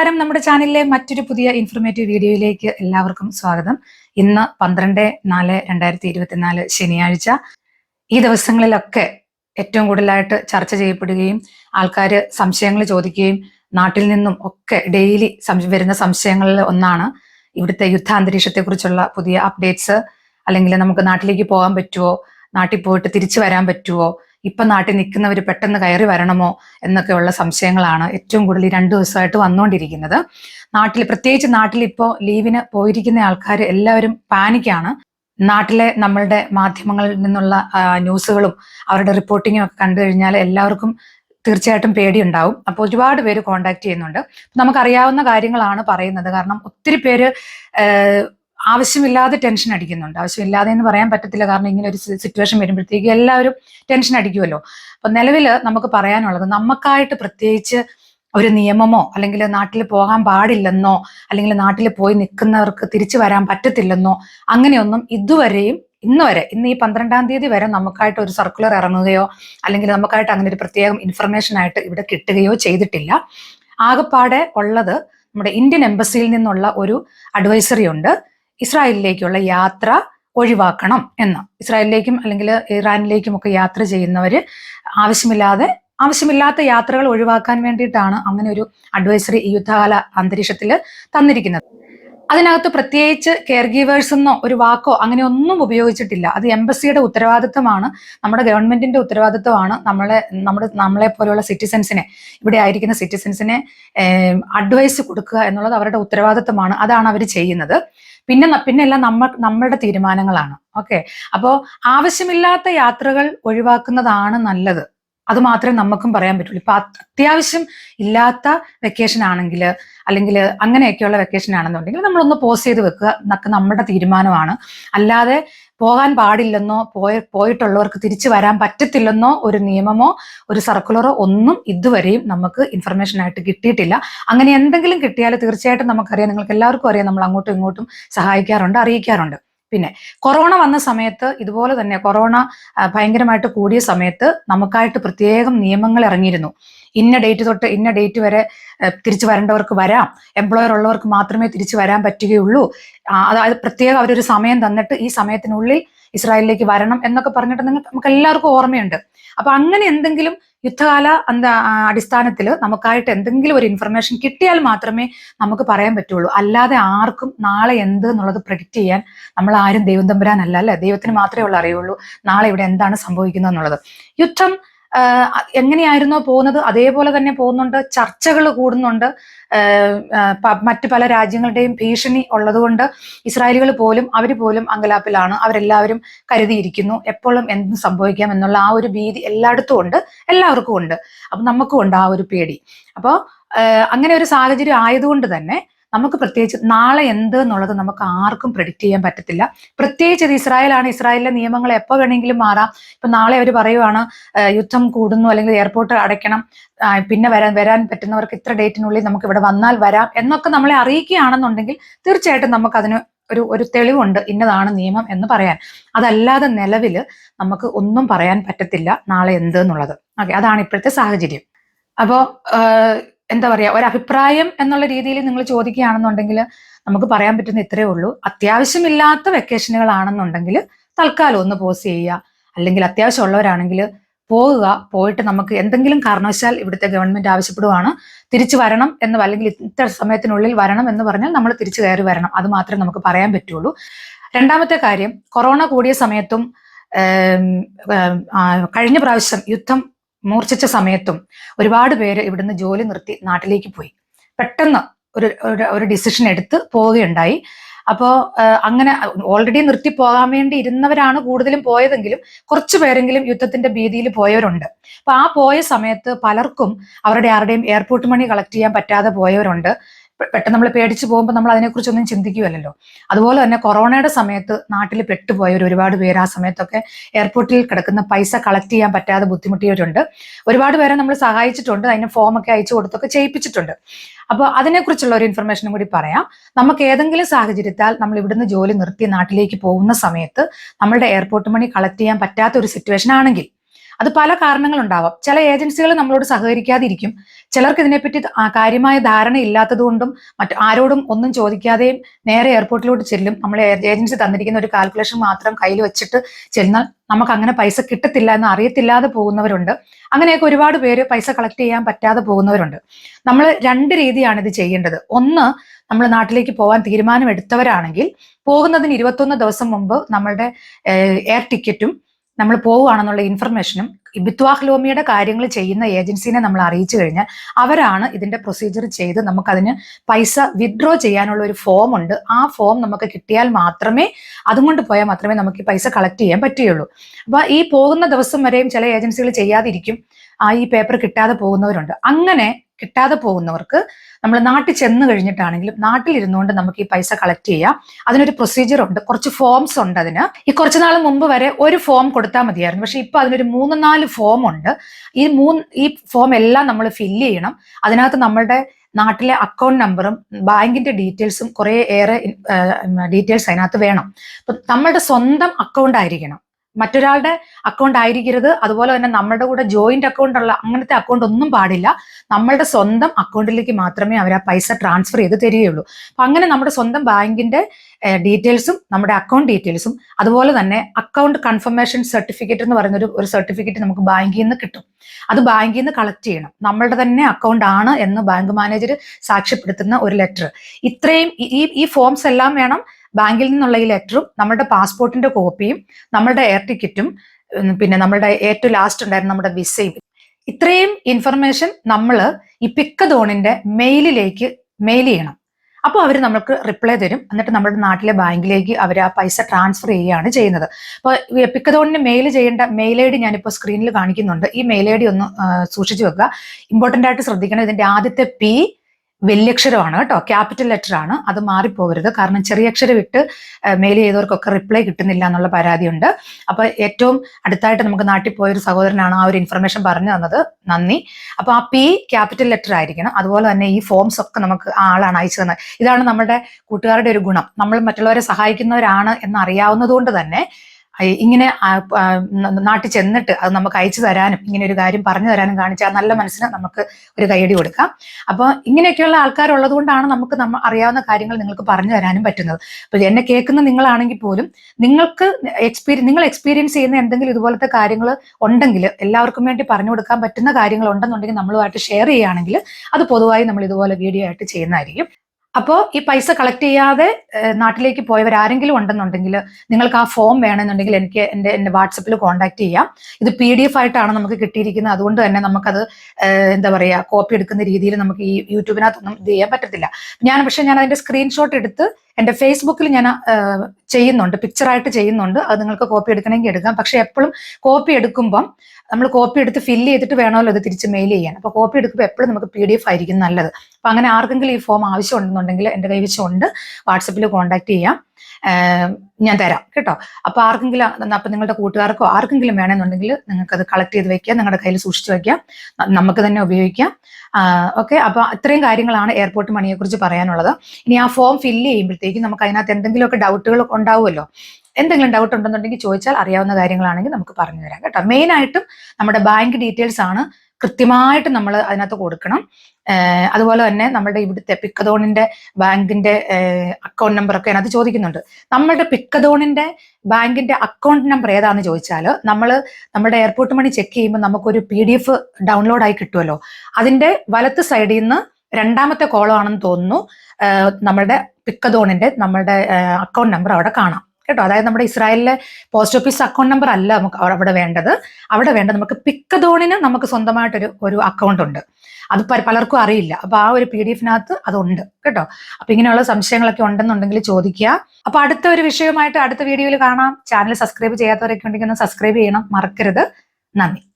നമസ്കാരം. നമ്മുടെ ചാനലിലെ മറ്റൊരു പുതിയ ഇൻഫർമേറ്റീവ് വീഡിയോയിലേക്ക് എല്ലാവർക്കും സ്വാഗതം. ഇന്ന് പന്ത്രണ്ട് നാല് രണ്ടായിരത്തി ഇരുപത്തിനാല് ശനിയാഴ്ച. ഈ ദിവസങ്ങളിലൊക്കെ ഏറ്റവും കൂടുതലായിട്ട് ചർച്ച ചെയ്യപ്പെടുകയും ആൾക്കാർ സംശയങ്ങൾ ചോദിക്കുകയും നാട്ടിൽ നിന്നും ഒക്കെ ഡെയിലി വരുന്ന സംശയങ്ങളിൽ ഒന്നാണ് ഇവിടുത്തെ യുദ്ധാന്തരീക്ഷത്തെക്കുറിച്ചുള്ള പുതിയ അപ്ഡേറ്റ്സ് അല്ലെങ്കിൽ നമുക്ക് നാട്ടിലേക്ക് പോകാൻ പറ്റുമോ നാട്ടിൽ പോയിട്ട് തിരിച്ചു വരാൻ പറ്റുമോ ഇപ്പൊ നാട്ടിൽ നിൽക്കുന്നവർ പെട്ടെന്ന് കയറി വരണമോ എന്നൊക്കെയുള്ള സംശയങ്ങളാണ് ഏറ്റവും കൂടുതൽ ഈ രണ്ടു ദിവസമായിട്ട് വന്നുകൊണ്ടിരിക്കുന്നത് നാട്ടിൽ പ്രത്യേകിച്ച് നാട്ടിൽ ഇപ്പോൾ ലീവിന് പോയിരിക്കുന്ന ആൾക്കാർ എല്ലാവരും പാനിക്കാണ്. നാട്ടിലെ നമ്മളുടെ മാധ്യമങ്ങളിൽ നിന്നുള്ള ന്യൂസുകളും അവരുടെ റിപ്പോർട്ടിങ്ങും ഒക്കെ കണ്ടു കഴിഞ്ഞാൽ എല്ലാവർക്കും തീർച്ചയായിട്ടും പേടിയുണ്ടാവും. അപ്പോൾ ഒരുപാട് പേര് കോണ്ടാക്ട് ചെയ്യുന്നുണ്ട്. നമുക്കറിയാവുന്ന കാര്യങ്ങളാണ് പറയുന്നത്. കാരണം ഒത്തിരി പേര് ആവശ്യമില്ലാതെ ടെൻഷൻ അടിക്കുന്നുണ്ട്. ആവശ്യമില്ലാതെ എന്ന് പറയാൻ പറ്റത്തില്ല. കാരണം ഇങ്ങനെ ഒരു സിറ്റുവേഷൻ വരുമ്പോഴത്തേക്ക് എല്ലാവരും ടെൻഷൻ അടിക്കുമല്ലോ അപ്പൊ നിലവിൽ നമുക്ക് പറയാനുള്ളത് നമുക്കായിട്ട് പ്രത്യേകിച്ച് ഒരു നിയമമോ അല്ലെങ്കിൽ നാട്ടിൽ പോകാൻ പാടില്ലെന്നോ അല്ലെങ്കിൽ നാട്ടിൽ പോയി നിൽക്കുന്നവർക്ക് തിരിച്ചു വരാൻ പറ്റത്തില്ലെന്നോ അങ്ങനെയൊന്നും ഇതുവരെയും ഇന്ന് വരെ ഇന്ന് ഈ പന്ത്രണ്ടാം തീയതി വരെ നമുക്കായിട്ട് ഒരു സർക്കുലർ ഇറങ്ങുകയോ അല്ലെങ്കിൽ നമുക്കായിട്ട് അങ്ങനെ ഒരു പ്രത്യേകം ഇൻഫർമേഷൻ ആയിട്ട് ഇവിടെ കിട്ടുകയോ ചെയ്തിട്ടില്ല. ആകെപ്പാടെ ഉള്ളത് നമ്മുടെ ഇന്ത്യൻ എംബസിയിൽ നിന്നുള്ള ഒരു അഡ്വൈസറി ഉണ്ട്. ഇസ്രായേലിലേക്കുള്ള യാത്ര ഒഴിവാക്കണം എന്ന്. ഇസ്രായേലിലേക്കും അല്ലെങ്കിൽ ഇറാനിലേക്കും ഒക്കെ യാത്ര ചെയ്യുന്നവർ ആവശ്യമില്ലാതെ ആവശ്യമില്ലാത്ത യാത്രകൾ ഒഴിവാക്കാൻ വേണ്ടിയിട്ടാണ് അങ്ങനെ ഒരു അഡ്വൈസറി യുദ്ധകാല അന്തരീക്ഷത്തിൽ തന്നിരിക്കുന്നത്. അതിനകത്ത് പ്രത്യേകിച്ച് കെയർ ഗീവേഴ്സ് എന്നോ ഒരു വാക്കോ അങ്ങനെ ഒന്നും ഉപയോഗിച്ചിട്ടില്ല. അത് എംബസിയുടെ ഉത്തരവാദിത്വമാണ്. നമ്മുടെ ഗവൺമെന്റിന്റെ ഉത്തരവാദിത്വമാണ് നമ്മളെ നമ്മുടെ നമ്മളെ പോലെയുള്ള സിറ്റിസൻസിനെ ഇവിടെ ആയിരിക്കുന്ന സിറ്റിസൻസിനെ അഡ്വൈസ് കൊടുക്കുക എന്നുള്ളത് അവരുടെ ഉത്തരവാദിത്വമാണ്. അതാണ് അവർ ചെയ്യുന്നത്. പിന്നെ പിന്നെ എല്ലാം നമ്മ നമ്മളുടെ തീരുമാനങ്ങളാണ്. ഓക്കെ? അപ്പോൾ ആവശ്യമില്ലാത്ത യാത്രകൾ ഒഴിവാക്കുന്നതാണ് നല്ലത്. അത് മാത്രമേ നമുക്കും പറയാൻ പറ്റുള്ളൂ. ഇപ്പൊ അത്യാവശ്യം ഇല്ലാത്ത വെക്കേഷൻ ആണെങ്കിൽ അല്ലെങ്കിൽ അങ്ങനെയൊക്കെയുള്ള വെക്കേഷൻ ആണെന്നുണ്ടെങ്കിൽ നമ്മളൊന്ന് പോസ് ചെയ്ത് വെക്കുക. എന്നൊക്കെ നമ്മുടെ തീരുമാനമാണ്. അല്ലാതെ പോകാൻ പാടില്ലെന്നോ പോയ പോയിട്ടുള്ളവർക്ക് തിരിച്ചു വരാൻ പറ്റത്തില്ലെന്നോ ഒരു നിയമമോ ഒരു സർക്കുലറോ ഒന്നും ഇതുവരെയും നമുക്ക് ഇൻഫർമേഷൻ ആയിട്ട് കിട്ടിയിട്ടില്ല. അങ്ങനെ എന്തെങ്കിലും കിട്ടിയാൽ തീർച്ചയായിട്ടും നമുക്കറിയാം. നിങ്ങൾക്ക് എല്ലാവർക്കും അറിയാം. നമ്മൾ അങ്ങോട്ടും ഇങ്ങോട്ടും സഹായിക്കാറുണ്ട് അറിയിക്കാറുണ്ട്. പിന്നെ കൊറോണ വന്ന സമയത്ത് ഇതുപോലെ തന്നെ കൊറോണ ഭയങ്കരമായിട്ട് കൂടിയ സമയത്ത് നമുക്കായിട്ട് പ്രത്യേകം നിയമങ്ങൾ ഇറങ്ങിയിരുന്നു. ഇന്ന ഡേറ്റ് തൊട്ട് ഇന്ന ഡേറ്റ് വരെ തിരിച്ചു വരേണ്ടവർക്ക് വരാം. എംപ്ലോയർ ഉള്ളവർക്ക് മാത്രമേ തിരിച്ചു വരാൻ പറ്റുകയുള്ളൂ. അതായത് പ്രത്യേകം അവരൊരു സമയം തന്നിട്ട് ഈ സമയത്തിനുള്ളിൽ ഇസ്രായേലിലേക്ക് വരണം എന്നൊക്കെ പറഞ്ഞിട്ട് നിങ്ങൾക്ക് നമുക്ക് എല്ലാവർക്കും ഓർമ്മയുണ്ട്. അപ്പൊ അങ്ങനെ എന്തെങ്കിലും യുദ്ധകാല എന്താ അടിസ്ഥാനത്തിൽ നമുക്കായിട്ട് എന്തെങ്കിലും ഒരു ഇൻഫർമേഷൻ കിട്ടിയാൽ മാത്രമേ നമുക്ക് പറയാൻ പറ്റുള്ളൂ. അല്ലാതെ ആർക്കും നാളെ എന്ത് എന്നുള്ളത് പ്രഡിക്റ്റ് ചെയ്യാൻ നമ്മൾ ആരും ദൈവം തമ്പുരാനല്ല അല്ലെ? ദൈവത്തിന് മാത്രമേ ഉള്ള അറിയുള്ളൂ നാളെ ഇവിടെ എന്താണ് സംഭവിക്കുന്നത് എന്നുള്ളത് യുദ്ധം എങ്ങനെയായിരുന്നോ പോകുന്നത്? അതേപോലെ തന്നെ പോകുന്നുണ്ട്. ചർച്ചകൾ കൂടുന്നുണ്ട്. മറ്റ് പല രാജ്യങ്ങളുടെയും ഭീഷണി ഉള്ളതുകൊണ്ട് ഇസ്രായേലുകൾ പോലും അവർ പോലും അങ്കലാപ്പിലാണ്. അവരെല്ലാവരും കരുതിയിരിക്കുന്നു. എപ്പോഴും എന്തും സംഭവിക്കാം എന്നുള്ള ആ ഒരു ഭീതി എല്ലായിടത്തും ഉണ്ട്. എല്ലാവർക്കും ഉണ്ട്. അപ്പൊ നമുക്കും ഉണ്ട് ആ ഒരു പേടി. അപ്പോൾ അങ്ങനെ ഒരു സാഹചര്യം ആയതുകൊണ്ട് തന്നെ നമുക്ക് പ്രത്യേകിച്ച് നാളെ എന്ത് എന്നുള്ളത് നമുക്ക് ആർക്കും പ്രെഡിക്റ്റ് ചെയ്യാൻ പറ്റത്തില്ല. പ്രത്യേകിച്ച് ഇത് ഇസ്രായേലാണ്. ഇസ്രായേലിലെ നിയമങ്ങൾ എപ്പോൾ വേണമെങ്കിലും മാറാം. ഇപ്പൊ നാളെ അവർ പറയുവാണ് യുദ്ധം കൂടുന്നു അല്ലെങ്കിൽ എയർപോർട്ട് അടയ്ക്കണം. പിന്നെ വരാൻ വരാൻ പറ്റുന്നവർക്ക് ഇത്ര ഡേറ്റിനുള്ളിൽ നമുക്ക് ഇവിടെ വന്നാൽ വരാം എന്നൊക്കെ നമ്മളെ അറിയിക്കുകയാണെന്നുണ്ടെങ്കിൽ തീർച്ചയായിട്ടും നമുക്ക് അതിന് ഒരു ഒരു തെളിവുണ്ട്. ഇന്നതാണ് നിയമം എന്ന് പറയാൻ. അതല്ലാതെ നിലവിൽ നമുക്ക് ഒന്നും പറയാൻ പറ്റത്തില്ല നാളെ എന്ത് എന്നുള്ളത്. ഓക്കെ അതാണ് ഇപ്പോഴത്തെ സാഹചര്യം. അപ്പോൾ എന്താ പറയാ ഒരഭിപ്രായം എന്നുള്ള രീതിയിൽ നിങ്ങൾ ചോദിക്കുകയാണെന്നുണ്ടെങ്കിൽ നമുക്ക് പറയാൻ പറ്റുന്ന ഇത്രയേ ഉള്ളൂ. അത്യാവശ്യമില്ലാത്ത വെക്കേഷനുകളാണെന്നുണ്ടെങ്കിൽ തൽക്കാലം ഒന്ന് പോസ് ചെയ്യുക. അല്ലെങ്കിൽ അത്യാവശ്യമുള്ളവരാണെങ്കിൽ പോവുക. പോയിട്ട് നമുക്ക് എന്തെങ്കിലും കാരണവശാൽ ഇവിടുത്തെ ഗവൺമെന്റ് ആവശ്യപ്പെടുവാണ് തിരിച്ചു വരണം എന്ന് അല്ലെങ്കിൽ ഇത്ര സമയത്തിനുള്ളിൽ വരണം എന്ന് പറഞ്ഞാൽ നമ്മൾ തിരിച്ചു കയറി വരണം. അത് മാത്രമേ നമുക്ക് പറയാൻ പറ്റുള്ളൂ. രണ്ടാമത്തെ കാര്യം കൊറോണ കൂടിയ സമയത്തും കഴിഞ്ഞ പ്രാവശ്യം യുദ്ധം മൂർച്ഛിച്ച സമയത്തും ഒരുപാട് പേര് ഇവിടുന്ന് ജോലി നിർത്തി നാട്ടിലേക്ക് പോയി. പെട്ടെന്ന് ഒരു ഒരു ഡിസിഷൻ എടുത്ത് പോവുകയുണ്ടായി. അപ്പോ അങ്ങനെ ഓൾറെഡി നിർത്തി പോകാൻ വേണ്ടി ഇരുന്നവരാണ് കൂടുതലും പോയതെങ്കിലും കുറച്ചു പേരെങ്കിലും യുദ്ധത്തിന്റെ ഭീതിയിൽ പോയവരുണ്ട്. അപ്പൊ ആ പോയ സമയത്ത് പലർക്കും അവരുടെ ആരുടെയും എയർപോർട്ട് മണി കളക്ട് ചെയ്യാൻ പറ്റാതെ പോയവരുണ്ട്. പെട്ടെന്ന് നമ്മൾ പേടിച്ചു പോകുമ്പോൾ നമ്മൾ അതിനെക്കുറിച്ചൊന്നും ചിന്തിക്കുമല്ലോ അതുപോലെ തന്നെ കൊറോണയുടെ സമയത്ത് നാട്ടിൽ പെട്ടുപോയവർ ഒരുപാട് പേര് ആ സമയത്തൊക്കെ എയർപോർട്ടിൽ കിടക്കുന്ന പൈസ കളക്ട് ചെയ്യാൻ പറ്റാതെ ബുദ്ധിമുട്ടിയവരുണ്ട്. ഒരുപാട് പേരെ നമ്മൾ സഹായിച്ചിട്ടുണ്ട് അതിന് ഫോമൊക്കെ അയച്ചു കൊടുത്തൊക്കെ ചെയ്യിപ്പിച്ചിട്ടുണ്ട്. അപ്പോൾ അതിനെക്കുറിച്ചുള്ള ഒരു ഇൻഫർമേഷനും കൂടി പറയാം. നമുക്ക് ഏതെങ്കിലും സാഹചര്യത്താൽ നമ്മൾ ഇവിടുന്ന് ജോലി നിർത്തി നാട്ടിലേക്ക് പോകുന്ന സമയത്ത് നമ്മളുടെ എയർപോർട്ട് മണി കളക്ട് ചെയ്യാൻ പറ്റാത്ത ഒരു സിറ്റുവേഷൻ ആണെങ്കിൽ അത് പല കാരണങ്ങളുണ്ടാവാം. ചില ഏജൻസികൾ നമ്മളോട് സഹകരിക്കാതിരിക്കും. ചിലർക്ക് ഇതിനെപ്പറ്റി കാര്യമായ ധാരണ ഇല്ലാത്തതുകൊണ്ടും മറ്റ് ആരോടും ഒന്നും ചോദിക്കാതെയും നേരെ എയർപോർട്ടിലോട്ട് ചെല്ലും. നമ്മൾ ഏജൻസി തന്നിരിക്കുന്ന ഒരു കാൽക്കുലേഷൻ മാത്രം കയ്യിൽ വെച്ചിട്ട് ചെന്നാൽ നമുക്ക് അങ്ങനെ പൈസ കിട്ടത്തില്ല എന്ന് അറിയത്തില്ലാതെ പോകുന്നവരുണ്ട്. അങ്ങനെയൊക്കെ ഒരുപാട് പേര് പൈസ കളക്ട് ചെയ്യാൻ പറ്റാതെ പോകുന്നവരുണ്ട്. നമ്മൾ രണ്ട് രീതിയാണ് ഇത് ചെയ്യേണ്ടത്. ഒന്ന് നമ്മൾ നാട്ടിലേക്ക് പോകാൻ തീരുമാനമെടുത്തവരാണെങ്കിൽ പോകുന്നതിന് ഇരുപത്തൊന്ന് ദിവസം മുമ്പ് നമ്മളുടെ എയർ ടിക്കറ്റും നമ്മൾ പോവുകയാണെന്നുള്ള ഇൻഫർമേഷനും ബിത്വാഹ് ലോമിയുടെ കാര്യങ്ങൾ ചെയ്യുന്ന ഏജൻസിനെ നമ്മൾ അറിയിച്ചു കഴിഞ്ഞാൽ അവരാണ് ഇതിന്റെ പ്രൊസീജിയർ ചെയ്ത് നമുക്കതിന് പൈസ വിഡ്രോ ചെയ്യാനുള്ള ഒരു ഫോം ഉണ്ട്. ആ ഫോം നമുക്ക് കിട്ടിയാൽ മാത്രമേ അതും കൊണ്ട് പോയാൽ മാത്രമേ നമുക്ക് ഈ പൈസ കളക്ട് ചെയ്യാൻ പറ്റുകയുള്ളൂ. അപ്പൊ ഈ പോകുന്ന ദിവസം വരെയും ചില ഏജൻസികൾ ചെയ്യാതിരിക്കും. ആ ഈ പേപ്പർ കിട്ടാതെ പോകുന്നവരുണ്ട്. അങ്ങനെ കിട്ടാതെ പോകുന്നവർക്ക് നമ്മൾ നാട്ടിൽ ചെന്ന് കഴിഞ്ഞിട്ടാണെങ്കിലും നാട്ടിൽ ഇരുന്നുകൊണ്ട് നമുക്ക് ഈ പൈസ കളക്ട് ചെയ്യാം. അതിനൊരു പ്രൊസീജിയർ ഉണ്ട്. കുറച്ച് ഫോംസ് ഉണ്ട് അതിന്. ഈ കുറച്ച് നാൾ മുമ്പ് വരെ ഒരു ഫോം കൊടുത്താൽ മതിയായിരുന്നു. പക്ഷെ ഇപ്പൊ അതിനൊരു മൂന്ന് നാല് ഫോം ഉണ്ട്. ഈ മൂന്ന് ഈ ഫോം എല്ലാം നമ്മൾ ഫില്ല് ചെയ്യണം. അതിനകത്ത് നമ്മളുടെ നാട്ടിലെ അക്കൗണ്ട് നമ്പറും ബാങ്കിന്റെ ഡീറ്റെയിൽസും കുറെ ഏറെ ഡീറ്റെയിൽസ് അതിനകത്ത് വേണം. അപ്പൊ നമ്മളുടെ സ്വന്തം അക്കൗണ്ട് ആയിരിക്കണം. മറ്റൊരാളുടെ അക്കൗണ്ട് ആയിരിക്കരുത്. അതുപോലെ തന്നെ നമ്മളുടെ കൂടെ ജോയിന്റ് അക്കൗണ്ട് ഉള്ള അങ്ങനത്തെ അക്കൗണ്ട് ഒന്നും പാടില്ല. നമ്മളുടെ സ്വന്തം അക്കൗണ്ടിലേക്ക് മാത്രമേ അവർ ആ പൈസ ട്രാൻസ്ഫർ ചെയ്ത് തരികയുള്ളൂ. അപ്പൊ അങ്ങനെ നമ്മുടെ സ്വന്തം ബാങ്കിന്റെ ഡീറ്റെയിൽസും നമ്മുടെ അക്കൗണ്ട് ഡീറ്റെയിൽസും അതുപോലെ തന്നെ അക്കൗണ്ട് കൺഫർമേഷൻ സർട്ടിഫിക്കറ്റ് എന്ന് പറയുന്ന ഒരു സർട്ടിഫിക്കറ്റ് നമുക്ക് ബാങ്കിൽ നിന്ന് കിട്ടും. അത് ബാങ്കിൽ നിന്ന് കളക്ട് ചെയ്യണം. നമ്മളുടെ തന്നെ അക്കൗണ്ട് ആണ് എന്ന് ബാങ്ക് മാനേജർ സാക്ഷ്യപ്പെടുത്തുന്ന ഒരു ലെറ്റർ ഇത്രയും ഈ ഈ ഫോംസ് എല്ലാം വേണം ബാങ്കിൽ നിന്നുള്ള ഈ ലെറ്ററും നമ്മുടെ പാസ്പോർട്ടിന്റെ കോപ്പിയും നമ്മുടെ എയർ ടിക്കറ്റും പിന്നെ നമ്മുടെ ഏറ്റവും ലാസ്റ്റ് ഉണ്ടായിരുന്ന നമ്മുടെ വിസയും. ഇത്രയും ഇൻഫർമേഷൻ നമ്മൾ ഈ പിക്കതോണിന്റെ മെയിലിലേക്ക് മെയിൽ ചെയ്യണം. അപ്പോൾ അവർ നമുക്ക് റിപ്ലൈ തരും. എന്നിട്ട് നമ്മുടെ നാട്ടിലെ ബാങ്കിലേക്ക് അവർ ആ പൈസ ട്രാൻസ്ഫർ ചെയ്യുകയാണ് ചെയ്യുന്നത്. അപ്പോൾ പിക്കതോണിന് മെയിൽ ചെയ്യേണ്ട മെയിൽ ഐ ഡി ഞാനിപ്പോൾ സ്ക്രീനിൽ കാണിക്കുന്നുണ്ട്. ഈ മെയിൽ ഐ ഡി ഒന്ന് സൂക്ഷിച്ചു വെക്കുക. ഇമ്പോർട്ടന്റ് ആയിട്ട് ശ്രദ്ധിക്കണം. ഇതിന്റെ ആദ്യത്തെ പി വലിയക്ഷരമാണ് കേട്ടോ. ക്യാപിറ്റൽ ലെറ്റർ ആണ്. അത് മാറിപ്പോകരുത്. കാരണം ചെറിയ അക്ഷരം ഇട്ട് മെയിൽ ചെയ്തവർക്കൊക്കെ റിപ്ലൈ കിട്ടുന്നില്ല എന്നുള്ള പരാതിയുണ്ട്. അപ്പൊ ഏറ്റവും അടുത്തായിട്ട് നമുക്ക് നാട്ടിൽ പോയൊരു സഹോദരനാണ് ആ ഒരു ഇൻഫർമേഷൻ പറഞ്ഞു തന്നത്. നന്ദി. അപ്പൊ ആ പി ക്യാപിറ്റൽ ലെറ്റർ ആയിരിക്കണം. അതുപോലെ തന്നെ ഈ ഫോംസ് ഒക്കെ നമുക്ക് ആ ആളാണ് അയച്ചു തന്നത്. ഇതാണ് നമ്മുടെ കൂട്ടുകാരുടെ ഒരു ഗുണം. നമ്മൾ മറ്റുള്ളവരെ സഹായിക്കുന്നവരാണ് എന്ന് അറിയാവുന്നതുകൊണ്ട് തന്നെ ഇങ്ങനെ നാട്ടിൽ ചെന്നിട്ട് അത് നമുക്ക് അയച്ചു തരാനും ഇങ്ങനെ ഒരു കാര്യം പറഞ്ഞു തരാനും കാണിച്ച ആ നല്ല മനസ്സിന് നമുക്ക് ഒരു കൈയടി കൊടുക്കാം. അപ്പോൾ ഇങ്ങനെയൊക്കെയുള്ള ആൾക്കാരുള്ളത് കൊണ്ടാണ് നമുക്ക് നമ്മൾ അറിയാവുന്ന കാര്യങ്ങൾ നിങ്ങൾക്ക് പറഞ്ഞു തരാനും പറ്റുന്നത്. അപ്പൊ എന്നെ കേൾക്കുന്ന നിങ്ങളാണെങ്കിൽ പോലും നിങ്ങൾക്ക് എക്സ്പീരിയൻ നിങ്ങൾ എക്സ്പീരിയൻസ് ചെയ്യുന്ന എന്തെങ്കിലും ഇതുപോലത്തെ കാര്യങ്ങൾ ഉണ്ടെങ്കിൽ എല്ലാവർക്കും വേണ്ടി പറഞ്ഞു കൊടുക്കാൻ പറ്റുന്ന കാര്യങ്ങൾ ഉണ്ടെന്നുണ്ടെങ്കിൽ നമ്മളുമായിട്ട് ഷെയർ ചെയ്യുകയാണെങ്കിൽ അത് പൊതുവായി നമ്മൾ ഇതുപോലെ വീഡിയോ ആയിട്ട് ചെയ്യുന്നതായിരിക്കും. അപ്പോൾ ഈ പൈസ കളക്ട് ചെയ്യാതെ നാട്ടിലേക്ക് പോയവർ ആരെങ്കിലും ഉണ്ടെന്നുണ്ടെങ്കിൽ നിങ്ങൾക്ക് ആ ഫോം വേണമെന്നുണ്ടെങ്കിൽ എനിക്ക് എന്റെ എന്റെ വാട്സപ്പിൽ കോൺടാക്ട് ചെയ്യാം. ഇത് പി ഡി എഫ് ആയിട്ടാണ് നമുക്ക് കിട്ടിയിരിക്കുന്നത്. അതുകൊണ്ട് തന്നെ നമുക്കത് എന്താ പറയുക കോപ്പി എടുക്കുന്ന രീതിയിൽ നമുക്ക് ഈ യൂട്യൂബിനകത്തൊന്നും ഇത് ചെയ്യാൻ പറ്റത്തില്ല. ഞാൻ പക്ഷേ ഞാൻ അതിന്റെ സ്ക്രീൻഷോട്ട് എടുത്ത് എന്റെ ഫേസ്ബുക്കിൽ ഞാൻ ചെയ്യുന്നുണ്ട് പിക്ചറായിട്ട് ചെയ്യുന്നുണ്ട്. അത് നിങ്ങൾക്ക് കോപ്പി എടുക്കണമെങ്കിൽ എടുക്കാം. പക്ഷെ എപ്പോഴും കോപ്പി എടുക്കുമ്പം നമ്മൾ കോപ്പി എടുത്ത് ഫില്ല് ചെയ്തിട്ട് വേണമല്ലോ അത് തിരിച്ച് മെയിൽ ചെയ്യാൻ. അപ്പോൾ കോപ്പി എടുക്കുമ്പോൾ എപ്പോഴും നമുക്ക് പി ഡി എഫ് ആയിരിക്കും നല്ലത്. അപ്പോൾ അങ്ങനെ ആർക്കെങ്കിലും ഈ ഫോം ആവശ്യമുണ്ടെന്നുണ്ടെങ്കിൽ എന്റെ കൈവശമുണ്ട്. വാട്സപ്പിൽ കോൺടാക്ട് ചെയ്യാം. ഞാൻ തരാം കേട്ടോ. അപ്പോൾ ആർക്കെങ്കിലും അപ്പം നിങ്ങളുടെ കൂട്ടുകാർക്കോ ആർക്കെങ്കിലും വേണമെന്നുണ്ടെങ്കിൽ നിങ്ങൾക്ക് അത് കളക്ട് ചെയ്ത് വെക്കാം നിങ്ങളുടെ കയ്യിൽ സൂക്ഷിച്ചു വെക്കാം നമുക്ക് തന്നെ ഉപയോഗിക്കാം. ഓക്കെ അപ്പോൾ ഇത്രയും കാര്യങ്ങളാണ് എയർപോർട്ട് മണിയെ കുറിച്ച് പറയാനുള്ളത്. ഇനി ആ ഫോം ഫില്ല് ചെയ്യുമ്പോഴത്തേക്കും നമുക്ക് അതിനകത്ത് എന്തെങ്കിലുമൊക്കെ ഡൗട്ടുകൾ ഉണ്ടാവുമല്ലോ? എന്തെങ്കിലും ഡൗട്ട് ഉണ്ടെന്നുണ്ടെങ്കിൽ ചോദിച്ചാൽ അറിയാവുന്ന കാര്യങ്ങളാണെങ്കിൽ നമുക്ക് പറഞ്ഞു തരാം കേട്ടോ. മെയിൻ ആയിട്ടും നമ്മുടെ ബാങ്ക് ഡീറ്റെയിൽസ് ആണ് കൃത്യമായിട്ട് നമ്മൾ അതിനകത്ത് കൊടുക്കണം. അതുപോലെ തന്നെ നമ്മുടെ ഇവിടുത്തെ പിക്കതോണിന്റെ ബാങ്കിന്റെ അക്കൗണ്ട് നമ്പർ ഒക്കെ അതിനകത്ത് ചോദിക്കുന്നുണ്ട്. നമ്മളുടെ പിക്കതോണിന്റെ ബാങ്കിന്റെ അക്കൗണ്ട് നമ്പർ ഏതാണെന്ന് ചോദിച്ചാൽ നമ്മൾ നമ്മുടെ എയർപോർട്ട് മണി ചെക്ക് ചെയ്യുമ്പോൾ നമുക്കൊരു പി ഡി എഫ് ഡൗൺലോഡ് ആയി കിട്ടുമല്ലോ അതിന്റെ വലത്ത് സൈഡിൽ നിന്ന് രണ്ടാമത്തെ കോളം ആണെന്ന് തോന്നുന്നു. നമ്മളുടെ പിക്കതോണിന്റെ നമ്മളുടെ അക്കൗണ്ട് നമ്പർ അവിടെ കാണാം. കേട്ടോ. അതായത് നമ്മുടെ ഇസ്രായേലിലെ പോസ്റ്റ് ഓഫീസ് അക്കൗണ്ട് നമ്പർ അല്ല നമുക്ക് അവിടെ വേണ്ടത്. അവിടെ വേണ്ട നമുക്ക് പിക്കതോണിന് നമുക്ക് സ്വന്തമായിട്ടൊരു ഒരു അക്കൗണ്ട് ഉണ്ട്. അത് പലർക്കും അറിയില്ല. അപ്പൊ ആ ഒരു പി ഡി എഫിനകത്ത് അതുണ്ട് കേട്ടോ. അപ്പൊ ഇങ്ങനെയുള്ള സംശയങ്ങളൊക്കെ ഉണ്ടെന്നുണ്ടെങ്കിൽ ചോദിക്കുക. അപ്പൊ അടുത്ത ഒരു വിഷയമായിട്ട് അടുത്ത വീഡിയോയിൽ കാണാം. ചാനൽ സബ്സ്ക്രൈബ് ചെയ്യാത്തവരൊക്കെ ഉണ്ടെങ്കിൽ ഒന്ന് സബ്സ്ക്രൈബ് ചെയ്യണം. മറക്കരുത്. നന്ദി.